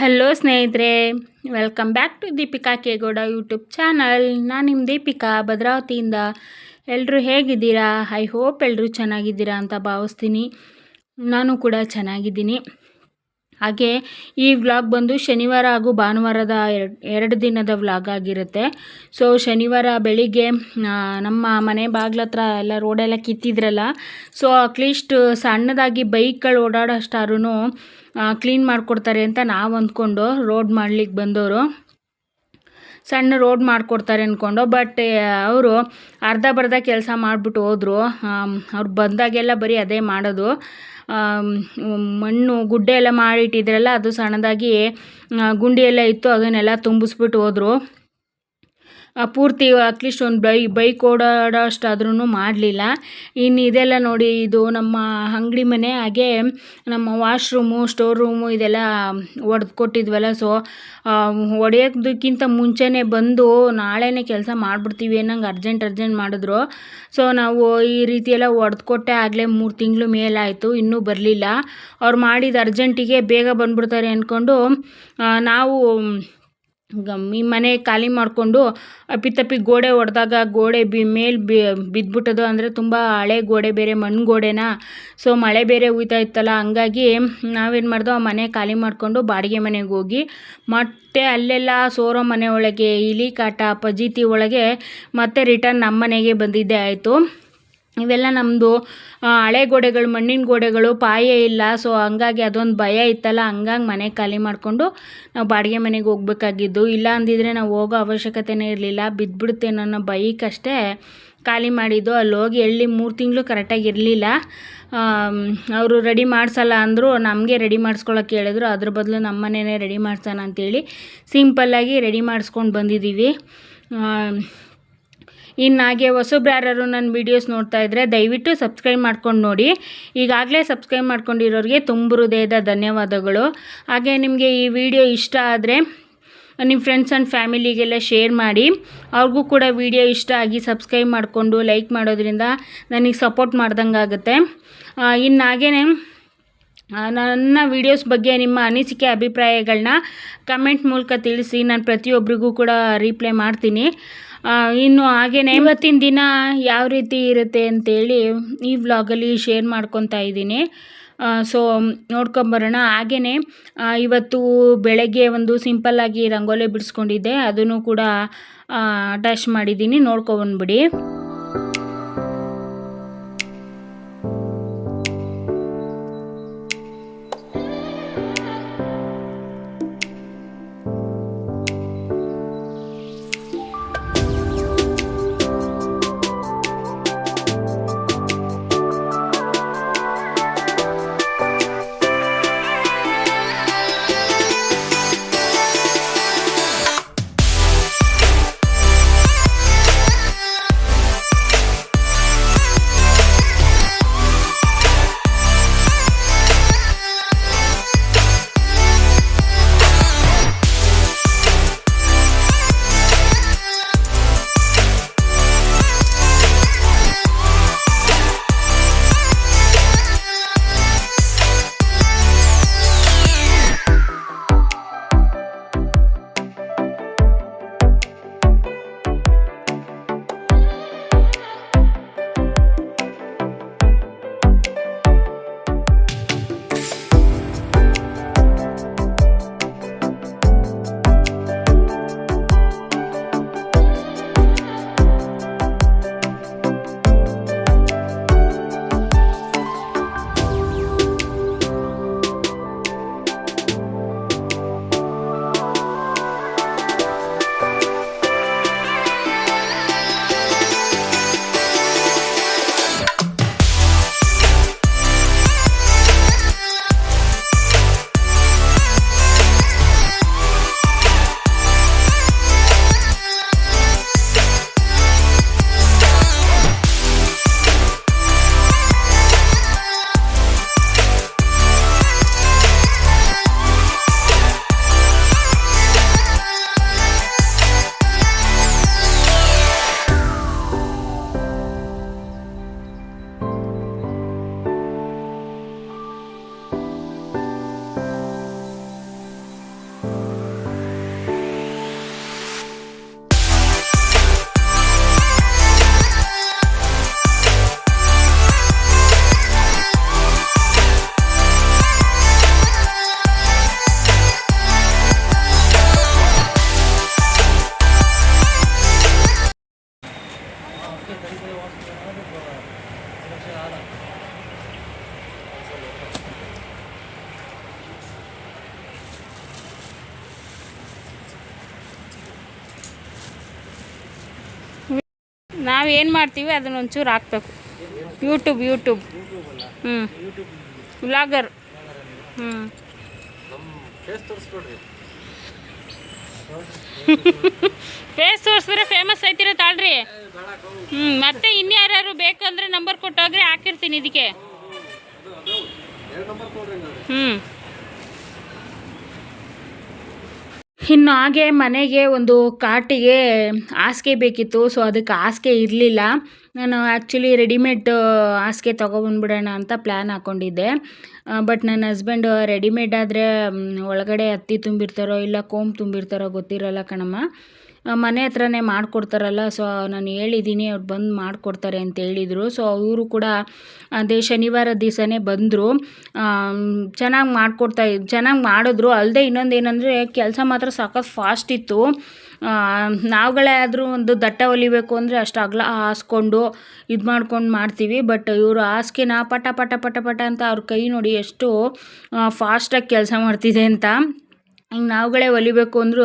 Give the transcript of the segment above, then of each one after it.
Hello ಸ್ನೇಹಿತರೆ. Welcome back to Deepika Kegowda YouTube channel ನಾನು ನಿಮ್ಮ ದೀಪಿಕಾ ಭದ್ರಾವತಿಯಿಂದ. ಎಲ್ಲರೂ ಹೇಗಿದ್ದೀರಾ? ಐ ಹೋಪ್ ಎಲ್ಲರೂ ಚೆನ್ನಾಗಿದ್ದೀರಾ ಅಂತ ಭಾವಿಸ್ತೀನಿ. ನಾನು ಕೂಡ ಚೆನ್ನಾಗಿದ್ದೀನಿ. ಹಾಗೆ ಈ ವ್ಲಾಗ್ ಬಂದು ಶನಿವಾರ ಹಾಗೂ ಭಾನುವಾರದ ಎರಡು ದಿನದ ವ್ಲಾಗ್ ಆಗಿರುತ್ತೆ. ಸೊ ಶನಿವಾರ ಬೆಳಿಗ್ಗೆ ನಮ್ಮ ಮನೆ ಬಾಗ್ಲ ಹತ್ರ ಎಲ್ಲ ರೋಡೆಲ್ಲ ಕಿತ್ತಿದ್ರಲ್ಲ ಸೊ ಅಟ್ಲೀಸ್ಟ್ ಸಣ್ಣದಾಗಿ ಬೈಕ್ಗಳು ಓಡಾಡೋಷ್ಟಾರು ಕ್ಲೀನ್ ಮಾಡಿಕೊಡ್ತಾರೆ ಅಂತ ನಾವು ಅಂದ್ಕೊಂಡು ರೋಡ್ ಮಾಡ್ಲಿಕ್ಕೆ ಬಂದವರು ಸಣ್ಣ ರೋಡ್ ಮಾಡಿಕೊಡ್ತಾರೆ ಅಂದ್ಕೊಂಡು ಬಟ್ ಅವರು ಅರ್ಧ ಬರ್ಧ ಕೆಲಸ ಮಾಡಿಬಿಟ್ಟು ಹೋದರು. ಅವ್ರು ಬಂದಾಗೆಲ್ಲ ಬರೀ ಅದೇ ಮಾಡೋದು. ಮಣ್ಣು, ಗುಡ್ಡೆ ಎಲ್ಲ ಮಾಡಿಟ್ಟಿದ್ರಲ್ಲ, ಅದು ಸಣ್ಣದಾಗಿ ಗುಂಡಿಯೆಲ್ಲ ಇತ್ತು, ಅದನ್ನೆಲ್ಲ ತುಂಬಿಸ್ಬಿಟ್ಟು ಹೋದರು. ಪೂರ್ತಿ ಅಟ್ಲೀಸ್ಟ್ ಒಂದು ಬೈ ಬೈಕ್ ಓಡಾಡೋಷ್ಟಾದ್ರೂ ಮಾಡಲಿಲ್ಲ. ಇನ್ನು ಇದೆಲ್ಲ ನೋಡಿ, ಇದು ನಮ್ಮ ಅಂಗಡಿ ಮನೆ, ಹಾಗೆ ನಮ್ಮ ವಾಶ್ರೂಮು ಸ್ಟೋರ್ ರೂಮು ಇದೆಲ್ಲ ಒಡೆದು ಕೊಟ್ಟಿದ್ವಲ್ಲ. ಸೊ ಒಡೆಯೋದಕ್ಕಿಂತ ಮುಂಚೆನೇ ಬಂದು ನಾಳೆನೇ ಕೆಲಸ ಮಾಡಿಬಿಡ್ತೀವಿ ಅನ್ನಂಗೆ ಅರ್ಜೆಂಟ್ ಅರ್ಜೆಂಟ್ ಮಾಡಿದ್ರು. ಸೊ, ನಾವು ಈ ರೀತಿಯೆಲ್ಲ ಒಡೆದು ಕೊಟ್ಟೆ ಆಗಲೇ ಮೂರು ತಿಂಗಳು ಮೇಲಾಯಿತು, ಇನ್ನೂ ಬರಲಿಲ್ಲ. ಅವ್ರು ಮಾಡಿದ ಅರ್ಜೆಂಟಿಗೆ ಬೇಗ ಬಂದ್ಬಿಡ್ತಾರೆ ಅಂದ್ಕೊಂಡು ನಾವು ಈ ಮನೆ ಖಾಲಿ ಮಾಡಿಕೊಂಡು ಅಪ್ಪಿತಪ್ಪಿ ಗೋಡೆ ಹೊಡೆದಾಗ ಗೋಡೆ ಬಿ ಮೇಲೆ ಬಿ ಬಿದ್ದುಬಿಟ್ಟದು ಅಂದರೆ ತುಂಬ ಹಳೆ ಗೋಡೆ, ಬೇರೆ ಮಣ್ಣು ಗೋಡೆನಾ? ಸೊ ಮಳೆ ಬೇರೆ ಹುಯ್ತಾ ಇತ್ತಲ್ಲ, ಹಂಗಾಗಿ ನಾವೇನು ಮಾಡ್ದೋ ಆ ಮನೆ ಖಾಲಿ ಮಾಡಿಕೊಂಡು ಬಾಡಿಗೆ ಮನೆಗೆ ಹೋಗಿ ಮತ್ತೆ ಅಲ್ಲೆಲ್ಲ ಸೋರೋ ಮನೆ ಒಳಗೆ, ಇಲಿ ಕಾಟ ಪಜೀತಿ ಒಳಗೆ ಮತ್ತೆ ರಿಟರ್ನ್ ನಮ್ಮ ಮನೆಗೆ ಬಂದಿದ್ದೆ ಆಯಿತು. ಇವೆಲ್ಲ ನಮ್ಮದು ಹಳೆ ಗೋಡೆಗಳು, ಮಣ್ಣಿನ ಗೋಡೆಗಳು ಪಾಯೇ ಇಲ್ಲ. ಸೊ ಹಂಗಾಗಿ ಅದೊಂದು ಭಯ ಇತ್ತಲ್ಲ. ಹಂಗಾಗಿ ಮನೆ ಖಾಲಿ ಮಾಡಿಕೊಂಡು ನಾವು ಬಾಡಿಗೆ ಮನೆಗೆ ಹೋಗ್ಬೇಕಾಗಿದ್ದು. ಇಲ್ಲ ಅಂದಿದ್ರೆ ನಾವು ಹೋಗೋ ಅವಶ್ಯಕತೆನೇ ಇರಲಿಲ್ಲ. ಬಿದ್ದುಬಿಡುತ್ತೆ ಅನ್ನೋ ಅಷ್ಟೇ ಖಾಲಿ ಮಾಡಿದ್ದು. ಅಲ್ಲಿ ಹೋಗಿ ಎಳ್ಳಿ ಮೂರು ತಿಂಗಳು ಕರೆಕ್ಟಾಗಿ ಇರಲಿಲ್ಲ. ಅವರು ರೆಡಿ ಮಾಡಿಸಲ್ಲ ಅಂದರು. ನಮಗೆ ರೆಡಿ ಮಾಡಿಸ್ಕೊಳಕ್ಕೆ ಹೇಳಿದ್ರು. ಅದ್ರ ಬದಲು ನಮ್ಮ ಮನೆಯೇ ರೆಡಿ ಮಾಡ್ಸೋಣ ಅಂತೇಳಿ ಸಿಂಪಲ್ಲಾಗಿ ರೆಡಿ ಮಾಡಿಸ್ಕೊಂಡು ಬಂದಿದ್ದೀವಿ ಇನ್ನು ಹಾಗೆ ಹೊಸಬ್ರು ನನ್ನ ವೀಡಿಯೋಸ್ ನೋಡ್ತಾ ಇದ್ದರೆ ದಯವಿಟ್ಟು ಸಬ್ಸ್ಕ್ರೈಬ್ ಮಾಡ್ಕೊಂಡು ನೋಡಿ. ಈಗಾಗಲೇ ಸಬ್ಸ್ಕ್ರೈಬ್ ಮಾಡ್ಕೊಂಡಿರೋರಿಗೆ ತುಂಬ ಹೃದಯದ ಧನ್ಯವಾದಗಳು. ಹಾಗೆ ನಿಮಗೆ ಈ ವಿಡಿಯೋ ಇಷ್ಟ ಆದರೆ ನಿಮ್ಮ ಫ್ರೆಂಡ್ಸ್ ಆ್ಯಂಡ್ ಫ್ಯಾಮಿಲಿಗೆಲ್ಲ ಶೇರ್ ಮಾಡಿ. ಅವ್ರಿಗೂ ಕೂಡ ವಿಡಿಯೋ ಇಷ್ಟ ಆಗಿ ಸಬ್ಸ್ಕ್ರೈಬ್ ಮಾಡಿಕೊಂಡು ಲೈಕ್ ಮಾಡೋದ್ರಿಂದ ನನಗೆ ಸಪೋರ್ಟ್ ಮಾಡ್ದಂಗೆ ಆಗುತ್ತೆ. ಇನ್ನು ಹಾಗೆಯೇ ನನ್ನ ವೀಡಿಯೋಸ್ ಬಗ್ಗೆ ನಿಮ್ಮ ಅನಿಸಿಕೆ ಅಭಿಪ್ರಾಯಗಳನ್ನ ಕಮೆಂಟ್ ಮೂಲಕ ತಿಳಿಸಿ. ನಾನು ಪ್ರತಿಯೊಬ್ಬರಿಗೂ ಕೂಡ ರಿಪ್ಲೈ ಮಾಡ್ತೀನಿ. ಇನ್ನು ಹಾಗೆಯೇ ಇವತ್ತಿನ ದಿನ ಯಾವ ರೀತಿ ಇರುತ್ತೆ ಅಂತೇಳಿ ಈ ವ್ಲಾಗಲ್ಲಿ ಶೇರ್ ಮಾಡ್ಕೊತಾ ಇದ್ದೀನಿ. ಸೊ ನೋಡ್ಕೊಂಬರೋಣ. ಹಾಗೆಯೇ ಇವತ್ತು ಬೆಳಗ್ಗೆ ಒಂದು ಸಿಂಪಲ್ಲಾಗಿ ರಂಗೋಲಿ ಬಿಡಿಸ್ಕೊಂಡಿದ್ದೆ. ಅದನ್ನು ಕೂಡ ಅಟ್ಯಾಚ್ ಮಾಡಿದ್ದೀನಿ. ನೋಡ್ಕೊಬಂದ್ಬಿಡಿ ನಾವೇನು ಮಾಡ್ತೀವಿ, ಅದನ್ನ ಒಂಚೂರು ಹಾಕ್ಬೇಕು. ಯೂಟ್ಯೂಬ್ ಯೂಟ್ಯೂಬ್ ಹ್ಞೂ ವ್ಲಾಗರ್. ಹ್ಞೂ ಫೇಸ್ ತೋರಿಸಿದ್ರೆ ಫೇಮಸ್ ಐತಿರ ತಾಳ್ರಿ. ಹ್ಞೂ ಮತ್ತೆ ಇನ್ಯಾರು ಬೇಕಂದ್ರೆ ನಂಬರ್ ಕೊಟ್ಟೋಗ್ರಿ ಹಾಕಿರ್ತೀನಿ ಇದಕ್ಕೆ. ಹ್ಞೂ ಇನ್ನು ಹಾಗೆ ಮನೆಗೆ ಒಂದು ಕಾಟಿಗೆ ಹಾಸಿಗೆ ಬೇಕಿತ್ತು ಸೊ ಅದಕ್ಕೆ ಹಾಸಿಗೆ ಇರಲಿಲ್ಲ. ನಾನು ಆ್ಯಕ್ಚುಲಿ ರೆಡಿಮೇಡ್ ಹಾಸಿಗೆ ತೊಗೊಬಂದ್ಬಿಡೋಣ ಅಂತ ಪ್ಲ್ಯಾನ್ ಹಾಕ್ಕೊಂಡಿದ್ದೆ ಬಟ್ ನನ್ನ ಹಸ್ಬೆಂಡ್ ರೆಡಿಮೇಡ್ ಆದರೆ ಒಳಗಡೆ ಹತ್ತಿ ತುಂಬಿರ್ತಾರೋ ಇಲ್ಲ ಕೋಮ್ ತುಂಬಿರ್ತಾರೋ ಗೊತ್ತಿರಲ್ಲ ಕಣಮ್ಮ. ಮನೆ ಹತ್ರನೇ ಮಾಡಿಕೊಡ್ತಾರಲ್ಲ ಸೊ ನಾನು ಹೇಳಿದ್ದೀನಿ ಅವ್ರು ಬಂದು ಮಾಡಿಕೊಡ್ತಾರೆ ಅಂತ ಹೇಳಿದರು. ಸೊ ಅವರು ಕೂಡ ಅದೇ ಶನಿವಾರ ದಿವಸನೇ ಬಂದರು. ಚೆನ್ನಾಗಿ ಮಾಡಿಕೊಡ್ತಾ ಚೆನ್ನಾಗಿ ಮಾಡಿದ್ರು. ಅಲ್ಲದೆ ಇನ್ನೊಂದು ಏನಂದರೆ, ಕೆಲಸ ಮಾತ್ರ ಸಾಕಷ್ಟು ಫಾಸ್ಟ್ ಇತ್ತು. ನಾವುಗಳೇ ಆದರೂ ಒಂದು ದಟ್ಟ ಹೊಲಿಬೇಕು ಅಂದರೆ ಅಷ್ಟು ಅಗಲ ಹಾಸ್ಕೊಂಡು ಇದು ಮಾಡ್ಕೊಂಡು ಮಾಡ್ತೀವಿ. ಬಟ್ ಇವರು ಹಾಸಿಗೆನ ಪಟ ಪಟ ಪಟ ಪಟ ಅಂತ ಅವ್ರ ಕೈ ನೋಡಿ ಎಷ್ಟು ಫಾಸ್ಟಾಗಿ ಕೆಲಸ ಮಾಡ್ತಿದೆ ಅಂತ. ಹಿಂಗೆ ನಾವುಗಳೇ ಹೊಲಿಬೇಕು ಅಂದರೂ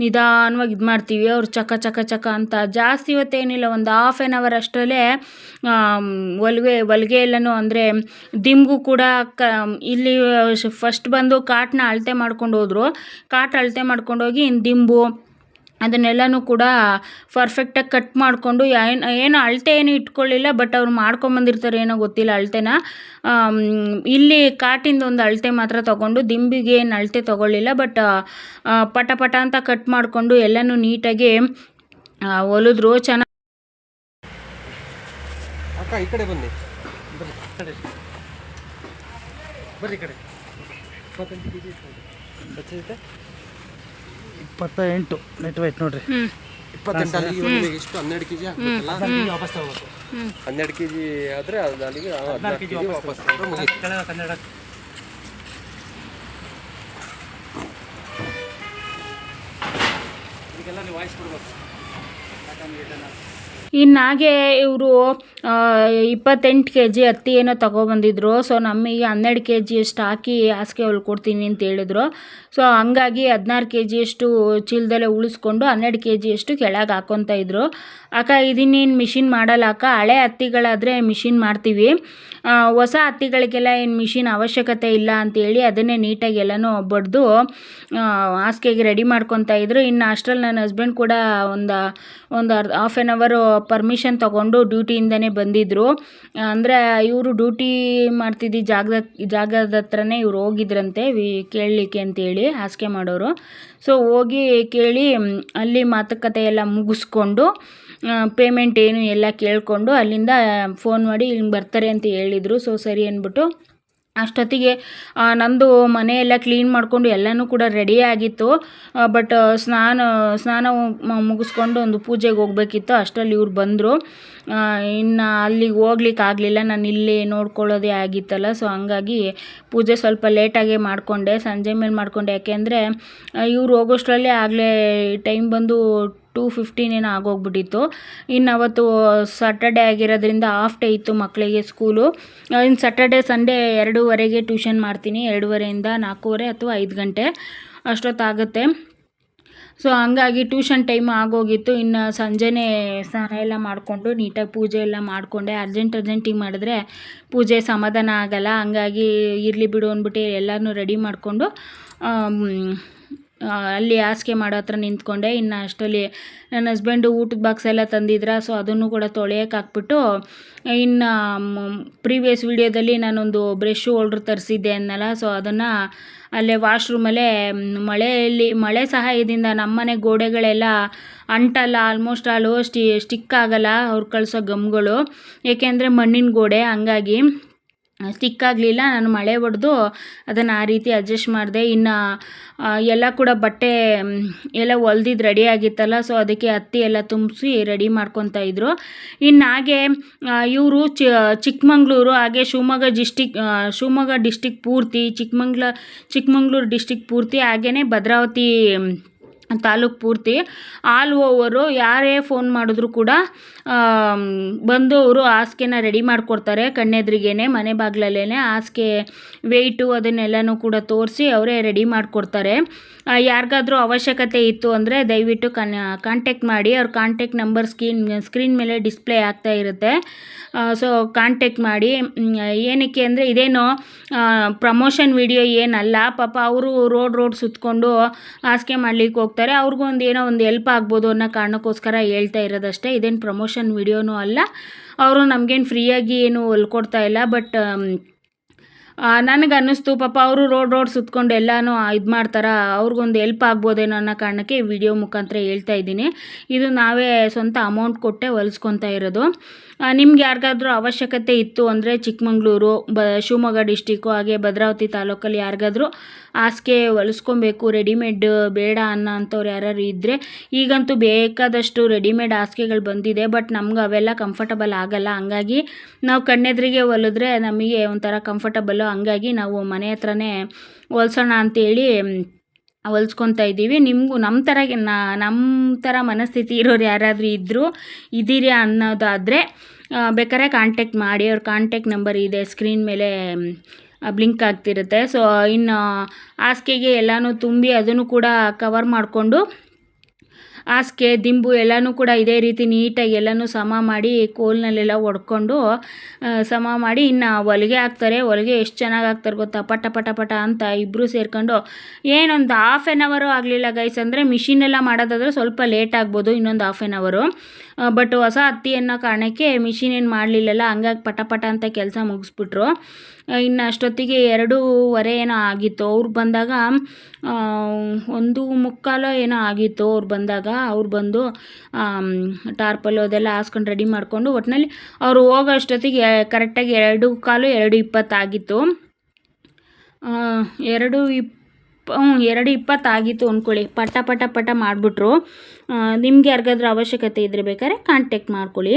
ನಿಧಾನವಾಗಿ ಇದು ಮಾಡ್ತೀವಿ. ಅವ್ರು ಚಕ ಚಕ ಚಕ ಅಂತ ಜಾಸ್ತಿ ಹೊತ್ತೇನಿಲ್ಲ ಒಂದು ಹಾಫ್ ಆ್ಯನ್ ಅವರ್ ಅಷ್ಟರಲ್ಲೇ ಹೊಲಿಗೆ ಹೊಲಿಗೆ ಎಲ್ಲನೂ ಅಂದರೆ ದಿಂಬು ಕೂಡ ಕ, ಇಲ್ಲಿ ಫಸ್ಟ್ ಬಂದು ಕಾಟನ್ನ ಅಳತೆ ಮಾಡ್ಕೊಂಡು ಹೋದರು. ಕಾಟ್ ಅಳತೆ ಮಾಡ್ಕೊಂಡೋಗಿ ಇನ್ನು ದಿಂಬು ಅದನ್ನೆಲ್ಲನೂ ಕೂಡ ಪರ್ಫೆಕ್ಟಾಗಿ ಕಟ್ ಮಾಡಿಕೊಂಡು ಏನು ಏನು ಅಳತೆ ಏನು ಇಟ್ಕೊಳ್ಳಿಲ್ಲ ಬಟ್ ಅವ್ರು ಮಾಡ್ಕೊಂಬಂದಿರ್ತಾರೆ ಏನೋ ಗೊತ್ತಿಲ್ಲ ಅಳತೆನ. ಇಲ್ಲಿ ಕಾಟಿಂದ ಒಂದು ಅಳತೆ ಮಾತ್ರ ತೊಗೊಂಡು ದಿಂಬಿಗೆ ಏನು ಅಳತೆ ತೊಗೊಳ್ಳಿಲ್ಲ ಬಟ್ ಪಟ ಪಟ ಅಂತ ಕಟ್ ಮಾಡಿಕೊಂಡು ಎಲ್ಲನೂ ನೀಟಾಗಿ ಹೊಲಿದ್ರು, ಚೆನ್ನಾಗಿ ಈ ಕಡೆ ಬನ್ನಿ ಬರ್ರಿ ಈ ಕಡೆ ಇಪ್ಪತ್ತೆಂಟು ಕೆ ಜಿ ಎಷ್ಟಿದೆ ಇಪ್ಪತ್ತ ಎಂಟು ನೆಟ್ ವೈಟ್ ನೋಡ್ರಿ ಎಷ್ಟು ಹನ್ನೆರಡು ಕೆ ಜಿ ಹಾಕ್ಬೇಕಲ್ಲ ವಾಪಸ್ ತಗೋಬೇಕು. ಹನ್ನೆರಡು ಕೆಜಿ ಆದರೆ ಅಲ್ಲಿಗೆ ಹದಿನಾರು ವಾಪಸ್ ಕನ್ನಡ ನೀವು ವಾಯ್ಸ್ ಕೊಡ್ಬೇಕು. ಇನ್ನು ಇವರು ಇಪ್ಪತ್ತೆಂಟು ಕೆ ಜಿ ಹತ್ತಿ ಏನೋ ತಗೊಬಂದಿದ್ರು. ಸೊ ನಮಗೆ ಹನ್ನೆರಡು ಕೆ ಜಿಯಷ್ಟು ಹಾಕಿ ಹಾಸಿಗೆ ಹೊಲ್ಕೊಡ್ತೀನಿ ಅಂತ ಹೇಳಿದ್ರು. ಸೊ ಹಂಗಾಗಿ ಹದಿನಾರು ಕೆ ಜಿಯಷ್ಟು ಚೀಲದಲ್ಲೇ ಉಳಿಸ್ಕೊಂಡು ಹನ್ನೆರಡು ಕೆ ಜಿಯಷ್ಟು ಕೆಳಗೆ ಹಾಕ್ಕೊತ ಇದ್ರು. ಅಕ್ಕ, ಇದನ್ನೇನು ಮಿಷಿನ್ ಮಾಡಲ್ಲ ಅಕ್ಕ. ಹಳೆ ಹತ್ತಿಗಳಾದರೆ ಮಿಷಿನ್ ಮಾಡ್ತೀವಿ. ಹೊಸ ಹತ್ತಿಗಳಿಗೆಲ್ಲ ಏನು ಮಿಷಿನ್ ಅವಶ್ಯಕತೆ ಇಲ್ಲ ಅಂತೇಳಿ ಅದನ್ನೇ ನೀಟಾಗಿ ಎಲ್ಲನೂ ಬಡ್ದು ಹಾಸಿಗೆಗೆ ರೆಡಿ ಮಾಡ್ಕೊತಾ ಇದ್ರು. ಇನ್ನು ಅಷ್ಟರಲ್ಲಿ ನನ್ನ ಹಸ್ಬೆಂಡ್ ಕೂಡ ಒಂದು ಒಂದು ಅರ್ಧ ಹಾಫ್ ಆ್ಯನ್ ಅವರು ಪರ್ಮಿಷನ್ ತಗೊಂಡು ಡ್ಯೂಟಿಯಿಂದನೇ ಬಂದಿದ್ದರು ಅಂದರೆ ಇವರು ಡ್ಯೂಟಿ ಮಾಡ್ತಿದ್ದ ಜಾಗದ ಜಾಗದ ಹತ್ರನೇ ಇವ್ರು ಹೋಗಿದ್ರಂತೆ, ವಿ ಕೇಳಲಿಕ್ಕೆ ಅಂತೇಳಿ, ಹಾಸಿಗೆ ಮಾಡೋರು. ಸೊ ಹೋಗಿ ಕೇಳಿ ಅಲ್ಲಿ ಮಾತುಕತೆ ಎಲ್ಲ ಮುಗಿಸ್ಕೊಂಡು ಪೇಮೆಂಟ್ ಏನು ಎಲ್ಲ ಕೇಳಿಕೊಂಡು ಅಲ್ಲಿಂದ ಫೋನ್ ಮಾಡಿ ಇಲ್ಲಿ ಬರ್ತಾರೆ ಅಂತ ಹೇಳಿದರು. ಸೊ ಸರಿ ಅಂದ್ಬಿಟ್ಟು ಅಷ್ಟೊತ್ತಿಗೆ ನನ್ನದು ನಂದು ಮನೆಯೆಲ್ಲ ಕ್ಲೀನ್ ಮಾಡಿಕೊಂಡು ಎಲ್ಲನೂ ಕೂಡ ರೆಡಿ ಆಗಿತ್ತು. ಬಟ್ ಸ್ನಾನ ಸ್ನಾನ ಮುಗಿಸ್ಕೊಂಡು ಒಂದು ಪೂಜೆಗೆ ಹೋಗ್ಬೇಕಿತ್ತು. ಅಷ್ಟರಲ್ಲಿ ಇವ್ರು ಬಂದರು. ಇನ್ನು ಅಲ್ಲಿಗೆ ಹೋಗ್ಲಿಕ್ಕೆ ಆಗಲಿಲ್ಲ. ನಾನು ಇಲ್ಲಿ ನೋಡ್ಕೊಳ್ಳೋದೇ ಆಗಿತ್ತಲ್ಲ. ಸೊ ಹಂಗಾಗಿ ಪೂಜೆ ಸ್ವಲ್ಪ ಲೇಟಾಗೇ ಮಾಡಿಕೊಂಡೆ. ಸಂಜೆ ಮೇಲೆ ಮಾಡಿಕೊಂಡೆ. ಯಾಕೆಂದರೆ ಇವ್ರು ಹೋಗೋಷ್ಟರಲ್ಲೇ ಆಗಲೇ ಟೈಮ್ ಬಂದು ಟೂ ಫಿಫ್ಟೀನ್ ಏನೋ ಆಗೋಗ್ಬಿಟ್ಟಿತ್ತು. ಇನ್ನು ಅವತ್ತು ಸಾಟರ್ಡೇ ಆಗಿರೋದ್ರಿಂದ ಹಾಫ್ ಡೇ ಇತ್ತು ಮಕ್ಕಳಿಗೆ ಸ್ಕೂಲು ಇನ್ನು ಸಾಟರ್ಡೆ ಸಂಡೇ ಎರಡೂವರೆಗೆ ಟ್ಯೂಷನ್ ಮಾಡ್ತೀನಿ. ಎರಡೂವರೆಯಿಂದ ನಾಲ್ಕೂವರೆ ಅಥವಾ ಐದು ಗಂಟೆ ಅಷ್ಟೊತ್ತಾಗುತ್ತೆ. ಸೊ ಹಂಗಾಗಿ ಟ್ಯೂಷನ್ ಟೈಮ್ ಆಗೋಗಿತ್ತು. ಇನ್ನು ಸಂಜೆನೇ ಸ್ನಾನ ಎಲ್ಲ ಮಾಡಿಕೊಂಡು ನೀಟಾಗಿ ಪೂಜೆ ಎಲ್ಲ ಮಾಡಿಕೊಂಡೆ. ಅರ್ಜೆಂಟ್ ಅರ್ಜೆಂಟಿಗೆ ಮಾಡಿದ್ರೆ ಪೂಜೆ ಸಮಾಧಾನ ಆಗಲ್ಲ. ಹಂಗಾಗಿ ಇರಲಿ ಬಿಡು ಅಂದ್ಬಿಟ್ಟು ಎಲ್ಲನೂ ರೆಡಿ ಮಾಡಿಕೊಂಡು ಅಲ್ಲಿ ಹಾಸಿಗೆ ಮಾಡೋ ಹತ್ರ ನಿಂತ್ಕೊಂಡೆ. ಇನ್ನು ಅಷ್ಟರಲ್ಲಿ ನನ್ನ ಹಸ್ಬೆಂಡು ಊಟದ ಬಾಕ್ಸ್ ಎಲ್ಲ ತಂದಿದ್ರ ಸೊ ಅದನ್ನು ಕೂಡ ತೊಳೆಯೋಕೆ ಹಾಕ್ಬಿಟ್ಟು, ಇನ್ನು ಪ್ರೀವಿಯಸ್ ವೀಡಿಯೋದಲ್ಲಿ ನಾನೊಂದು ಬ್ರಷ್ ಹೋಲ್ಡ್ರ್ ತರಿಸಿದ್ದೆ ಅನ್ನಲ್ಲ. ಸೊ ಅದನ್ನು ಅಲ್ಲೇ ವಾಶ್ರೂಮಲ್ಲೇ ಮಳೆಯಲ್ಲಿ, ಮಳೆ ಸಹಾಯದಿಂದ ನಮ್ಮನೆ ಗೋಡೆಗಳೆಲ್ಲ ಅಂಟಲ್ಲ ಆಲ್ಮೋಸ್ಟ್ ಆಲು ಸ್ಟಿ ಸ್ಟಿಕ್ ಆಗಲ್ಲ, ಅವ್ರು ಕಳಿಸೋ ಗಮ್ಗಳು. ಏಕೆಂದರೆ ಮಣ್ಣಿನ ಗೋಡೆ, ಹಂಗಾಗಿ ಸ್ಟಿಕ್ ಆಗಲಿಲ್ಲ ನಾನು ಮಳೆ ಹೊಡೆದು ಅದನ್ನು ಆ ರೀತಿ ಅಡ್ಜಸ್ಟ್ ಮಾಡಿದೆ. ಇನ್ನು ಎಲ್ಲ ಕೂಡ ಬಟ್ಟೆ ಎಲ್ಲ ಹೊಲ್ದಿದ್ದು ರೆಡಿ ಆಗಿತ್ತಲ್ಲ ಸೊ ಅದಕ್ಕೆ ಹತ್ತಿ ಎಲ್ಲ ತುಂಬಿಸಿ ರೆಡಿ ಮಾಡ್ಕೊತಾ ಇದ್ರು. ಇನ್ನು ಹಾಗೆ ಇವರು ಚಿಕ್ಕಮಂಗ್ಳೂರು, ಹಾಗೆ ಶಿವಮೊಗ್ಗ ಡಿಸ್ಟಿಕ್ ಶಿವಮೊಗ್ಗ ಡಿಸ್ಟಿಕ್ ಪೂರ್ತಿ, ಚಿಕ್ಕಮಂಗ್ಳ, ಚಿಕ್ಕಮಂಗ್ಳೂರು ಡಿಸ್ಟಿಕ್ ಪೂರ್ತಿ ಹಾಗೆಯೇ ಭದ್ರಾವತಿ ತಾಲೂಕು ಪೂರ್ತಿ. ಆಲ್ ಓವರು ಯಾರೇ ಫೋನ್ ಮಾಡಿದ್ರು ಕೂಡ ಬಂದು ಅವರು ಹಾಸಿಗೆನ ರೆಡಿ ಮಾಡಿಕೊಡ್ತಾರೆ. ಕಣ್ಣೆದ್ರಿಗೇನೆ, ಮನೆ ಬಾಗಿಲಲ್ಲೇ ಹಾಸಿಗೆ ವೆಯ್ಟು ಅದನ್ನೆಲ್ಲನೂ ಕೂಡ ತೋರಿಸಿ ಅವರೇ ರೆಡಿ ಮಾಡಿಕೊಡ್ತಾರೆ. ಯಾರಿಗಾದ್ರೂ ಅವಶ್ಯಕತೆ ಇತ್ತು ಅಂದರೆ ದಯವಿಟ್ಟು ಕನ್ ಕಾಂಟ್ಯಾಕ್ಟ್ ಮಾಡಿ. ಅವ್ರ ಕಾಂಟ್ಯಾಕ್ಟ್ ನಂಬರ್ ಸ್ಕ್ರೀನ್ ಸ್ಕ್ರೀನ್ ಮೇಲೆ ಡಿಸ್ಪ್ಲೇ ಆಗ್ತಾ ಇರುತ್ತೆ. ಸೊ ಕಾಂಟ್ಯಾಕ್ಟ್ ಮಾಡಿ. ಏನಕ್ಕೆ ಅಂದರೆ ಇದೇನು ಪ್ರಮೋಷನ್ ವಿಡಿಯೋ ಏನಲ್ಲ. ಪಾಪ ಅವರು ರೋಡ್ ರೋಡ್ ಸುತ್ತಕೊಂಡು ಹಾಸಿಗೆ ಮಾಡ್ಲಿಕ್ಕೆ ಹೋಗ್ತಾರೆ ಅವ್ರಿಗೂ ಒಂದು ಏನೋ ಒಂದು ಹೆಲ್ಪ್ ಆಗ್ಬೋದು ಅನ್ನೋ ಕಾರಣಕ್ಕೋಸ್ಕರ ಹೇಳ್ತಾ ಇರೋದಷ್ಟೇ. ಇದೇನು ಪ್ರಮೋಷನ್ ವಿಡಿಯೋನೂ ಅಲ್ಲ. ಅವರು ನಮಗೇನು ಫ್ರೀಯಾಗಿ ಏನು ಹೊಲ್ಕೊಡ್ತಾ ಇಲ್ಲ. ಬಟ್ ನನಗೆ ಅನ್ನಿಸ್ತು ಪಾಪ ಅವರು ರೋಡ್ ರೋಡ್ ಸುತ್ಕೊಂಡು ಎಲ್ಲನೂ ಇದು ಮಾಡ್ತಾರ. ಅವ್ರಿಗೊಂದು ಹೆಲ್ಪ್ ಆಗ್ಬೋದೇನೋ ಅನ್ನೋ ಕಾರಣಕ್ಕೆ ಈ ವಿಡಿಯೋ ಮುಖಾಂತರ ಹೇಳ್ತಾ ಇದ್ದೀನಿ. ಇದು ನಾವೇ ಸ್ವಂತ ಅಮೌಂಟ್ ಕೊಟ್ಟೆ ಹೊಲಿಸ್ಕೊತಾ ಇರೋದು. ನಿಮ್ಗೆ ಯಾರಿಗಾದ್ರೂ ಅವಶ್ಯಕತೆ ಇತ್ತು ಅಂದರೆ ಚಿಕ್ಕಮಂಗ್ಳೂರು ಬ, ಶಿವಮೊಗ್ಗ ಡಿಸ್ಟಿಕ್ಕು ಹಾಗೆ ಭದ್ರಾವತಿ ತಾಲೂಕಲ್ಲಿ ಯಾರಿಗಾದ್ರೂ ಹಾಸಿಗೆ ಹೊಲಿಸ್ಕೊಬೇಕು ರೆಡಿಮೇಡ್ ಬೇಡ ಅನ್ನೋ ಅಂಥವ್ರು ಯಾರಾದ್ರು ಇದ್ದರೆ ಈಗಂತೂ ಬೇಕಾದಷ್ಟು ರೆಡಿಮೇಡ್ ಹಾಸಿಗೆಗಳು ಬಂದಿದೆ ಬಟ್ ನಮ್ಗೆ ಅವೆಲ್ಲ ಕಂಫರ್ಟಬಲ್ ಆಗಲ್ಲ. ಹಂಗಾಗಿ ನಾವು ಕಣ್ಣೆದ್ರಿಗೆ ಹೊಲಿದ್ರೆ ನಮಗೆ ಒಂಥರ ಕಂಫರ್ಟಬಲ್ಲು ಹಂಗಾಗಿ ನಾವು ಮನೆ ಹತ್ರನೇ ಹೊಲ್ಸೋಣ ಅಂತೇಳಿ ಹೊಲ್ಸ್ಕೊತಾ ಇದ್ದೀವಿ. ನಿಮಗೂ ನಮ್ಮ ಥರ ನಮ್ಮ ಥರ ಮನಸ್ಥಿತಿ ಇರೋರು ಯಾರಾದರೂ ಇದ್ದರೂ ಇದ್ದೀರಿ ಅನ್ನೋದಾದರೆ ಬೇಕಾದ್ರೆ ಕಾಂಟ್ಯಾಕ್ಟ್ ಮಾಡಿ. ಅವ್ರ ಕಾಂಟ್ಯಾಕ್ಟ್ ನಂಬರ್ ಇದೆ ಸ್ಕ್ರೀನ್ ಮೇಲೆ ಬ್ಲಿಂಕ್ ಆಗ್ತಿರುತ್ತೆ. ಸೊ ಇನ್ನು ಹಾಸಿಗೆಗೆ ಎಲ್ಲನೂ ತುಂಬಿ ಅದನ್ನು ಕೂಡ ಕವರ್ ಮಾಡಿಕೊಂಡು, ಹಾಸಿಗೆ, ದಿಂಬು ಎಲ್ಲನೂ ಕೂಡ ಇದೇ ರೀತಿ ನೀಟಾಗಿ ಎಲ್ಲನೂ ಸಮ ಮಾಡಿ ಕೋಲ್ನಲ್ಲೆಲ್ಲ ಒಡ್ಕೊಂಡು ಸಮ ಮಾಡಿ ಇನ್ನು ಹೊಲಿಗೆ ಹಾಕ್ತಾರೆ. ಹೊಲಿಗೆ ಎಷ್ಟು ಚೆನ್ನಾಗಿ ಹಾಕ್ತಾರೆ ಗೊತ್ತಾ? ಪಟ ಪಟ ಪಟ ಅಂತ ಇಬ್ಬರು ಸೇರ್ಕೊಂಡು. ಏನೊಂದು ಹಾಫ್ ಆ್ಯನ್ ಅವರು ಆಗಲಿಲ್ಲ ಗೈಸ್ ಅಂದರೆ ಮಿಷಿನೆಲ್ಲ ಮಾಡೋದಾದ್ರೆ ಸ್ವಲ್ಪ ಲೇಟ್ ಆಗ್ಬೋದು ಇನ್ನೊಂದು ಹಾಫ್ ಆ್ಯನ್ ಅವರು ಬಟ್ ಹೊಸ ಹತ್ತಿ ಅನ್ನೋ ಕಾರಣಕ್ಕೆ ಮಿಷಿನ್ ಏನು ಮಾಡಲಿಲ್ಲಲ್ಲ, ಹಂಗಾಗಿ ಪಟ ಪಟ ಅಂತ ಕೆಲಸ ಮುಗಿಸ್ಬಿಟ್ರು. ಇನ್ನು ಅಷ್ಟೊತ್ತಿಗೆ ಎರಡೂವರೆ ಏನೋ ಆಗಿತ್ತು. ಅವ್ರು ಬಂದಾಗ ಒಂದು ಮುಕ್ಕಾಲು ಏನೋ ಆಗಿತ್ತು ಅವ್ರು ಬಂದಾಗ. ಅವ್ರು ಬಂದು ಟಾರ್ಪಲ್ಲು ಅದೆಲ್ಲ ಹಾಸ್ಕೊಂಡು ರೆಡಿ ಮಾಡಿಕೊಂಡು ಒಟ್ಟಿನಲ್ಲಿ ಅವರು ಹೋಗೋ ಅಷ್ಟೊತ್ತಿಗೆ ಕರೆಕ್ಟಾಗಿ ಎರಡು ಕಾಲು ಎರಡು ಇಪ್ಪತ್ತಾಗಿತ್ತು ಎರಡು ಇಪ್ ಹ್ಞೂ ಎರಡು ಇಪ್ಪತ್ತಾಗಿತ್ತು ಅಂದ್ಕೊಳ್ಳಿ ಪಟ ಪಟ ಪಟ ಮಾಡಿಬಿಟ್ರು. ನಿಮಗೆ ಯಾರಿಗಾದ್ರೂ ಅವಶ್ಯಕತೆ ಇದ್ದರೆ ಬೇಕಾದ್ರೆ ಕಾಂಟ್ಯಾಕ್ಟ್ ಮಾಡ್ಕೊಳ್ಳಿ.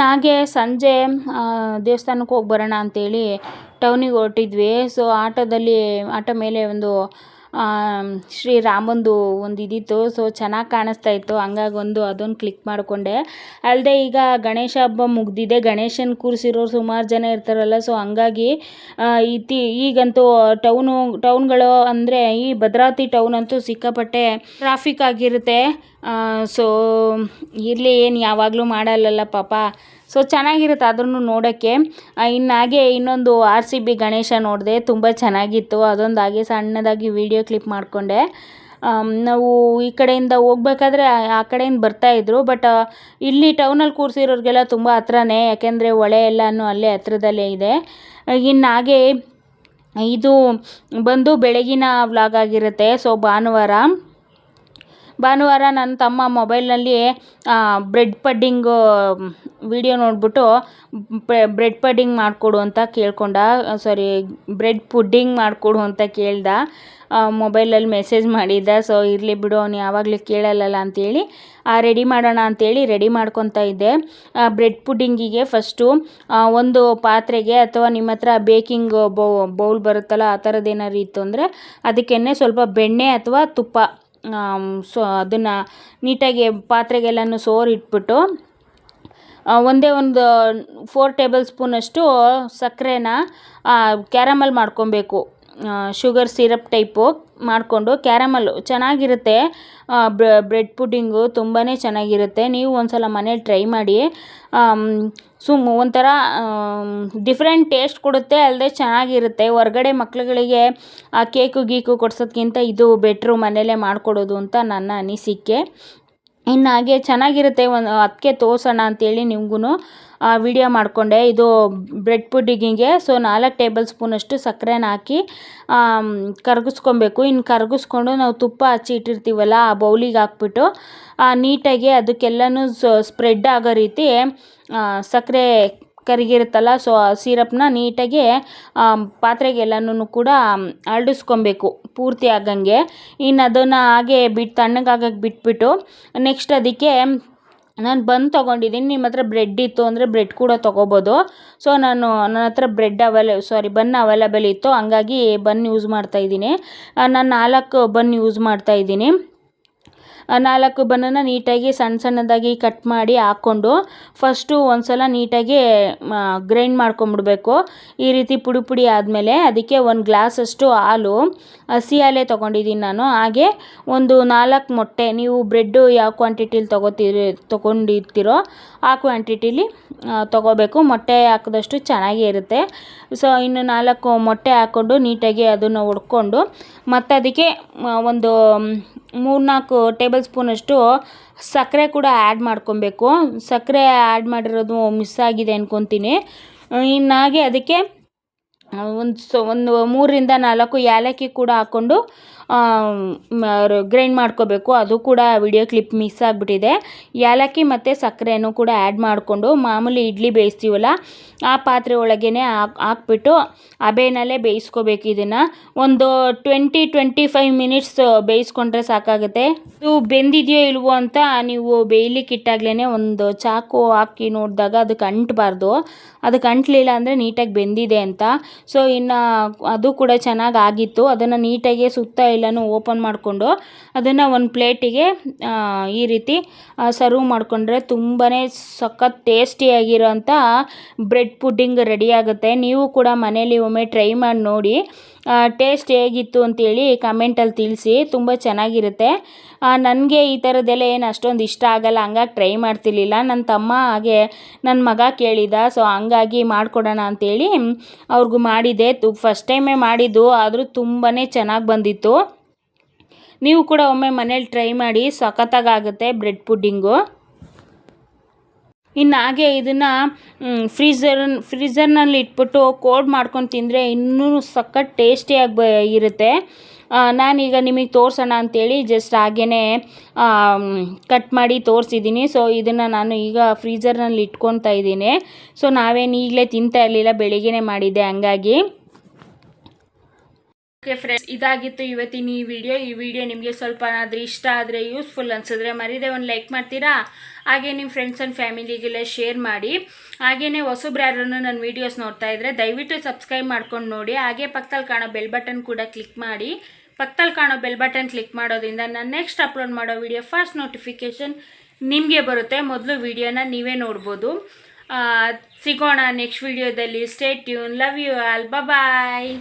ಇನ್ನು ಹಾಗೆ ಸಂಜೆ ದೇವಸ್ಥಾನಕ್ಕೆ ಹೋಗಿ ಬರೋಣ ಅಂತೇಳಿ ಟೌನಿಗೆ ಹೊರಟಿದ್ವಿ. ಸೊ ಆಟೋದಲ್ಲಿ, ಆಟೋ ಮೇಲೆ ಒಂದು ಶ್ರೀರಾಮಂದು ಒಂದು ಇದಿತ್ತು. ಸೊ ಚೆನ್ನಾಗಿ ಕಾಣಿಸ್ತಾ ಇತ್ತು. ಹಂಗಾಗಿ ಒಂದು ಅದೊಂದು ಕ್ಲಿಕ್ ಮಾಡಿಕೊಂಡೆ. ಅಲ್ಲದೆ ಈಗ ಗಣೇಶ ಹಬ್ಬ ಮುಗಿದಿದೆ. ಗಣೇಶನ ಕೂರಿಸಿರೋರು ಸುಮಾರು ಜನ ಇರ್ತಾರಲ್ಲ. ಸೊ ಹಂಗಾಗಿ ಇತಿ ಈಗಂತೂ ಟೌನು, ಟೌನ್ಗಳು ಅಂದರೆ ಈ ಭದ್ರಾವತಿ ಟೌನ್ ಅಂತೂ ಸಿಕ್ಕಾಪಟ್ಟೆ ಟ್ರಾಫಿಕ್ ಆಗಿರುತ್ತೆ. ಸೊ, ಇರಲಿ, ಏನು ಯಾವಾಗಲೂ ಮಾಡಲ್ಲಲ್ಲ ಪಾಪ. ಸೊ, ಚೆನ್ನಾಗಿರುತ್ತೆ ಅದನ್ನು ನೋಡೋಕ್ಕೆ. ಇನ್ನು ಹಾಗೆ ಇನ್ನೊಂದು ಆರ್ ಸಿ ಬಿ ಗಣೇಶ ನೋಡಿದೆ, ತುಂಬ ಚೆನ್ನಾಗಿತ್ತು. ಅದೊಂದು ಹಾಗೆ ಸಣ್ಣದಾಗಿ ವೀಡಿಯೋ ಕ್ಲಿಪ್ ಮಾಡಿಕೊಂಡೆ. ನಾವು ಈ ಕಡೆಯಿಂದ ಹೋಗ್ಬೇಕಾದ್ರೆ ಆ- ಕಡೆಯಿಂದ ಬರ್ತಾಯಿದ್ರು ಬಟ್ ಇಲ್ಲಿ ಟೌನಲ್ಲಿ ಕೂರಿಸಿರೋರಿಗೆಲ್ಲ ತುಂಬ ಹತ್ರನೇ, ಯಾಕೆಂದರೆ ಹೊಳೆ ಎಲ್ಲನೂ ಅಲ್ಲೇ ಹತ್ರದಲ್ಲೇ ಇದೆ. ಇನ್ನು ಹಾಗೆ ಇದು ಬಂದು ಬೆಳಗಿನ ವ್ಲಾಗ್ ಆಗಿರುತ್ತೆ, ಸೊ, ಭಾನುವಾರ. ಭಾನುವಾರ ನನ್ನ ತಮ್ಮ ಮೊಬೈಲ್ನಲ್ಲಿ ಬ್ರೆಡ್ ಪಡ್ಡಿಂಗು ವಿಡಿಯೋ ನೋಡಿಬಿಟ್ಟು ಬ್ರೆಡ್ ಪಡ್ಡಿಂಗ್ ಮಾಡಿಕೊಡು ಅಂತ ಕೇಳ್ಕೊಂಡ. ಸಾರಿ, ಬ್ರೆಡ್ ಪುಡ್ಡಿಂಗ್ ಮಾಡಿಕೊಡು ಅಂತ ಕೇಳ್ದ. ಮೊಬೈಲಲ್ಲಿ ಮೆಸೇಜ್ ಮಾಡಿದ್ದ ಸೊ, ಇರಲಿ ಬಿಡು, ಅವ್ನು ಯಾವಾಗಲೂ ಕೇಳಲ್ಲಲ್ಲ ಅಂತೇಳಿ ರೆಡಿ ಮಾಡೋಣ ಅಂತೇಳಿ ರೆಡಿ ಮಾಡ್ಕೊತಾ ಇದ್ದೆ. ಬ್ರೆಡ್ ಪುಡ್ಡಿಂಗಿಗೆ ಫಸ್ಟು ಒಂದು ಪಾತ್ರೆಗೆ ಅಥವಾ ನಿಮ್ಮ ಹತ್ರ ಬೇಕಿಂಗ್ ಬೌಲ್ ಬರುತ್ತಲ್ಲ, ಆ ಥರದ್ದು ಏನಾದ್ರು ಇತ್ತು ಅಂದರೆ ಅದಕ್ಕೆ ಸ್ವಲ್ಪ ಬೆಣ್ಣೆ ಅಥವಾ ತುಪ್ಪ ಸೊ ಅದನ್ನು ನೀಟಾಗಿ ಪಾತ್ರೆಗೆಲ್ಲನೂ ಸೋರಿ ಇಟ್ಬಿಟ್ಟು ಒಂದೇ ಒಂದು ಫೋರ್ ಟೇಬಲ್ ಸ್ಪೂನಷ್ಟು ಸಕ್ಕರೆನ ಕ್ಯಾರಮಲ್ ಮಾಡ್ಕೊಬೇಕು. ಶುಗರ್ ಸಿರಪ್ ಟೈಪು ಮಾಡಿಕೊಂಡು ಕ್ಯಾರಮಲ್ಲು ಚೆನ್ನಾಗಿರುತ್ತೆ. ಬ್ರೆಡ್ ಪುಡ್ಡಿಂಗು ತುಂಬಾ ಚೆನ್ನಾಗಿರುತ್ತೆ. ನೀವು ಒಂದ್ಸಲ ಮನೇಲಿ ಟ್ರೈ ಮಾಡಿ ಸುಮ್ ಒಂಥರ ಡಿಫ್ರೆಂಟ್ ಟೇಸ್ಟ್ ಕೊಡುತ್ತೆ ಅಲ್ಲದೆ ಚೆನ್ನಾಗಿರುತ್ತೆ. ಹೊರ್ಗಡೆ ಮಕ್ಳುಗಳಿಗೆ ಆ ಕೇಕು ಗೀಕು ಕೊಡ್ಸೋದ್ಕಿಂತ ಇದು ಬೆಟ್ರು ಮನೇಲೇ ಮಾಡಿಕೊಡೋದು ಅಂತ ನನ್ನ ಅನಿಸಿಕೆ. ಇನ್ನು ಹಾಗೆ ಚೆನ್ನಾಗಿರುತ್ತೆ ಒಂದು ಅದಕ್ಕೆ ತೋರ್ಸೋಣ ಅಂಥೇಳಿ ನಿಮ್ಗೂ ವಿಡಿಯೋ ಮಾಡಿಕೊಂಡೆ. ಇದು ಬ್ರೆಡ್ ಪುಡ್ಡಿಂಗಿಗೆ ಸೊ ನಾಲ್ಕು ಟೇಬಲ್ ಸ್ಪೂನಷ್ಟು ಸಕ್ಕರೆನ ಹಾಕಿ ಕರಗಿಸ್ಕೊಬೇಕು. ಇನ್ನು ಕರಗಿಸ್ಕೊಂಡು ನಾವು ತುಪ್ಪ ಹಚ್ಚಿ ಇಟ್ಟಿರ್ತೀವಲ್ಲ, ಆ ಬೌಲಿಗೆ ಹಾಕ್ಬಿಟ್ಟು ನೀಟಾಗಿ ಅದಕ್ಕೆಲ್ಲನೂ ಸ್ಪ್ರೆಡ್ ಆಗೋ ರೀತಿ ಸಕ್ಕರೆ ಕರಗಿರುತ್ತಲ್ಲ ಸೊ ಆ ಸಿರಪ್ನ ನೀಟಾಗಿ ಪಾತ್ರೆಗೆಲ್ಲನೂ ಕೂಡ ಅರಳಿಸ್ಕೊಬೇಕು ಪೂರ್ತಿ ಆಗಂಗೆ. ಇನ್ನು ಅದನ್ನು ಹಾಗೆ ಬಿಟ್ಟು ತಣ್ಣಗಾಗಕ್ಕೆ ಬಿಟ್ಬಿಟ್ಟು ನೆಕ್ಸ್ಟ್ ಅದಕ್ಕೆ ನಾನು ಬನ್ ತೊಗೊಂಡಿದ್ದೀನಿ ನಿಮ್ಮ ಹತ್ರ ಬ್ರೆಡ್ ಇತ್ತು ಅಂದರೆ ಬ್ರೆಡ್ ಕೂಡ ತೊಗೋಬೋದು. ಸೊ ನಾನು ನನ್ನ ಹತ್ರ ಬ್ರೆಡ್ ಅವೈಲ ಸಾರಿ ಬನ್ ಅವೈಲೇಬಲ್ ಇತ್ತು. ಹಂಗಾಗಿ ಬನ್ ಯೂಸ್ ಮಾಡ್ತಾಯಿದ್ದೀನಿ ನಾನು ನಾಲ್ಕು ಬನ್ ಯೂಸ್ ಮಾಡ್ತಾಯಿದ್ದೀನಿ ನಾಲ್ಕು ಬನಾನ ನೀಟಾಗಿ ಸಣ್ಣ ಸಣ್ಣದಾಗಿ ಕಟ್ ಮಾಡಿ ಹಾಕ್ಕೊಂಡು ಫಸ್ಟು ಒಂದು ಸಲ ನೀಟಾಗಿ ಗ್ರೈಂಡ್ ಮಾಡ್ಕೊಂಬಿಡ್ಬೇಕು. ಈ ರೀತಿ ಪುಡಿ ಪುಡಿ ಆದಮೇಲೆ ಅದಕ್ಕೆ ಒಂದು ಗ್ಲಾಸಷ್ಟು ಹಾಲು ಹಸಿ ಹಾಲೇ ತೊಗೊಂಡಿದ್ದೀನಿ ನಾನು. ಹಾಗೆ ಒಂದು ನಾಲ್ಕು ಮೊಟ್ಟೆ, ನೀವು ಬ್ರೆಡ್ಡು ಯಾವ ಕ್ವಾಂಟಿಟಿಲಿ ತೊಗೋತೀರಿ, ತೊಗೊಂಡಿರ್ತೀರೋ ಆ ಕ್ವಾಂಟಿಟಿಲಿ ತೊಗೋಬೇಕು. ಮೊಟ್ಟೆ ಹಾಕಿದಷ್ಟು ಚೆನ್ನಾಗೇ ಇರುತ್ತೆ. ಸೊ ಇನ್ನು ನಾಲ್ಕು ಮೊಟ್ಟೆ ಹಾಕ್ಕೊಂಡು ನೀಟಾಗಿ ಅದನ್ನು ಹೊಡ್ಕೊಂಡು, ಮತ್ತು ಅದಕ್ಕೆ ಒಂದು ಮೂರ್ನಾಲ್ಕು ಟೇಬಲ್ ಸ್ಪೂನಷ್ಟು ಸಕ್ಕರೆ ಕೂಡ ಆ್ಯಡ್ ಮಾಡ್ಕೊಬೇಕು. ಸಕ್ಕರೆ ಆ್ಯಡ್ ಮಾಡಿರೋದು ಮಿಸ್ ಆಗಿದೆ ಅಂದ್ಕೊತೀನಿ ಇನ್ನಾಗೆ ಅದಕ್ಕೆ ಒಂದು ಸೊ, ಒಂದು ಮೂರರಿಂದ ನಾಲ್ಕು ಏಲಕ್ಕಿ ಕೂಡ ಹಾಕ್ಕೊಂಡು ಗ್ರೈಂಡ್ ಮಾಡ್ಕೋಬೇಕು. ಅದು ಕೂಡ ವಿಡಿಯೋ ಕ್ಲಿಪ್ ಮಿಸ್ ಆಗಿಬಿಟ್ಟಿದೆ. ಏಲಕ್ಕಿ ಮತ್ತು ಸಕ್ಕರೆಯನ್ನು ಕೂಡ ಆ್ಯಡ್ ಮಾಡಿಕೊಂಡು ಮಾಮೂಲಿ ಇಡ್ಲಿ ಬೇಯಿಸ್ತೀವಲ್ಲ, ಆ ಪಾತ್ರೆ ಒಳಗೇ ಹಾಕ್, ಹಾಕ್ಬಿಟ್ಟು ಅಬೇನಲ್ಲೇ ಬೇಯಿಸ್ಕೋಬೇಕು ಇದನ್ನು. ಒಂದು ಟ್ವೆಂಟಿ ಟ್ವೆಂಟಿ ಫೈವ್ ಮಿನಿಟ್ಸ್ ಬೇಯಿಸ್ಕೊಂಡ್ರೆ ಸಾಕಾಗುತ್ತೆ. ಇದು ಬೆಂದಿದೆಯೋ ಇಲ್ವೋ ಅಂತ ನೀವು ಬೇಯ್ಲಿಕ್ಕೆ ಇಟ್ಟಾಗ್ಲೇ ಒಂದು ಚಾಕು ಹಾಕಿ ನೋಡಿದಾಗ ಅದಕ್ಕೆ ಅಂಟಬಾರ್ದು ಅದಕ್ಕೆ ಅಂಟಲಿಲ್ಲ ಅಂದರೆ ನೀಟಾಗಿ ಬೆಂದಿದೆ ಅಂತ. ಸೊ ಇನ್ನು ಅದು ಕೂಡ ಚೆನ್ನಾಗಿ ಆಗಿತ್ತು. ಅದನ್ನು ನೀಟಾಗಿ ಸುತ್ತ ಎಲ್ಲನೂ ಓಪನ್ ಮಾಡಿಕೊಂಡು ಅದನ್ನು ಒಂದು ಪ್ಲೇಟಿಗೆ ಈ ರೀತಿ ಸರ್ವ್ ಮಾಡಿಕೊಂಡ್ರೆ ತುಂಬಾ ಸಖತ್ ಟೇಸ್ಟಿಯಾಗಿರೋಂಥ ಬ್ರೆಡ್ ಪುಡ್ಡಿಂಗ್ ರೆಡಿ ಆಗುತ್ತೆ. ನೀವು ಕೂಡ ಮನೇಲಿ ಒಮ್ಮೆ ಟ್ರೈ ಮಾಡಿ ನೋಡಿ. ಟೇಸ್ಟ್ ಹೇಗಿತ್ತು ಅಂತೇಳಿ ಕಮೆಂಟಲ್ಲಿ ತಿಳಿಸಿ, ತುಂಬ ಚೆನ್ನಾಗಿರುತ್ತೆ. ನನಗೆ ಈ ಥರದ್ದೆಲ್ಲ ಏನು ಅಷ್ಟೊಂದು ಇಷ್ಟ ಆಗಲ್ಲ, ಹಂಗಾಗಿ ಟ್ರೈ ಮಾಡ್ತಿರ್ಲಿಲ್ಲ. ನನ್ನ ತಮ್ಮ ಹಾಗೆ ನನ್ನ ಮಗ ಕೇಳಿದ ಸೊ ಹಂಗಾಗಿ ಮಾಡಿಕೊಡೋಣ ಅಂತೇಳಿ ಅವ್ರಿಗೂ ಮಾಡಿದೆ. ತು ಫಸ್ಟ್ ಟೈಮೇ ಮಾಡಿದ್ದು, ಆದರೂ ತುಂಬಾ ಚೆನ್ನಾಗಿ ಬಂದಿತ್ತು. ನೀವು ಕೂಡ ಒಮ್ಮೆ ಮನೇಲಿ ಟ್ರೈ ಮಾಡಿ ಸಖತ್ತಾಗುತ್ತೆ ಬ್ರೆಡ್ ಪುಡ್ಡಿಂಗು ಇನ್ನು ಹಾಗೆ ಇದನ್ನು ಫ್ರೀಝರ್ ಫ್ರೀಝರ್ನಲ್ಲಿ ಇಟ್ಬಿಟ್ಟು ಕೋಲ್ಡ್ ಮಾಡ್ಕೊಂಡು ತಿಂದರೆ ಇನ್ನೂ ಸಖತ್ ಟೇಸ್ಟಿಯಾಗಿ ಬ, ಇರುತ್ತೆ. ನಾನೀಗ ನಿಮಗೆ ತೋರಿಸೋಣ ಅಂತೇಳಿ ಜಸ್ಟ್ ಹಾಗೆಯೇ ಕಟ್ ಮಾಡಿ ತೋರಿಸಿದ್ದೀನಿ ಸೊ ಇದನ್ನು ನಾನು ಈಗ ಫ್ರೀಝರ್ನಲ್ಲಿ ಇಟ್ಕೊತಾ ಇದ್ದೀನಿ. ಸೊ ನಾವೇನು ಈಗಲೇ ತಿಂತಾ ಇರಲಿಲ್ಲ, ಬೆಳಿಗ್ಗೆನೇ ಮಾಡಿದ್ದೆ ಹಂಗಾಗಿ. ಓಕೆ ಫ್ರೆಂಡ್ಸ್ ಇದಾಗಿತ್ತು ಇವತ್ತಿನ ಈ ವಿಡಿಯೋ ಈ ವಿಡಿಯೋ ನಿಮಗೆ ಸ್ವಲ್ಪ ಏನಾದರೂ ಇಷ್ಟ ಆದರೆ ಯೂಸ್ಫುಲ್ ಅನಿಸಿದ್ರೆ ಮರಿದೆ ಒಂದು ಲೈಕ್ ಮಾಡ್ತೀರಾ? ಹಾಗೆ ನಿಮ್ಮ ಫ್ರೆಂಡ್ಸ್ ಆ್ಯಂಡ್ ಫ್ಯಾಮಿಲಿಗೆಲ್ಲ ಶೇರ್ ಮಾಡಿ. ಹಾಗೆಯೇ ಹೊಸಬ್ರು ಯಾರನ್ನು ನನ್ನ ವೀಡಿಯೋಸ್ ನೋಡ್ತಾ ಇದ್ದರೆ ದಯವಿಟ್ಟು ಸಬ್ಸ್ಕ್ರೈಬ್ ಮಾಡ್ಕೊಂಡು ನೋಡಿ. ಹಾಗೆ ಪಕ್ಕದಲ್ಲಿ ಕಾಣೋ ಬೆಲ್ ಬಟನ್ ಕೂಡ ಕ್ಲಿಕ್ ಮಾಡಿ. ಪಕ್ಕದಲ್ಲಿ ಕಾಣೋ ಬೆಲ್ ಬಟನ್ ಕ್ಲಿಕ್ ಮಾಡೋದ್ರಿಂದ ನಾನು ನೆಕ್ಸ್ಟ್ ಅಪ್ಲೋಡ್ ಮಾಡೋ ವಿಡಿಯೋ ಫಸ್ಟ್ ನೋಟಿಫಿಕೇಷನ್ ನಿಮಗೆ ಬರುತ್ತೆ. ಮೊದಲು ವಿಡಿಯೋನ ನೀವೇ ನೋಡ್ಬೋದು. ಸಿಗೋಣ ನೆಕ್ಸ್ಟ್ ವಿಡಿಯೋದಲ್ಲಿ stay tune love you all bye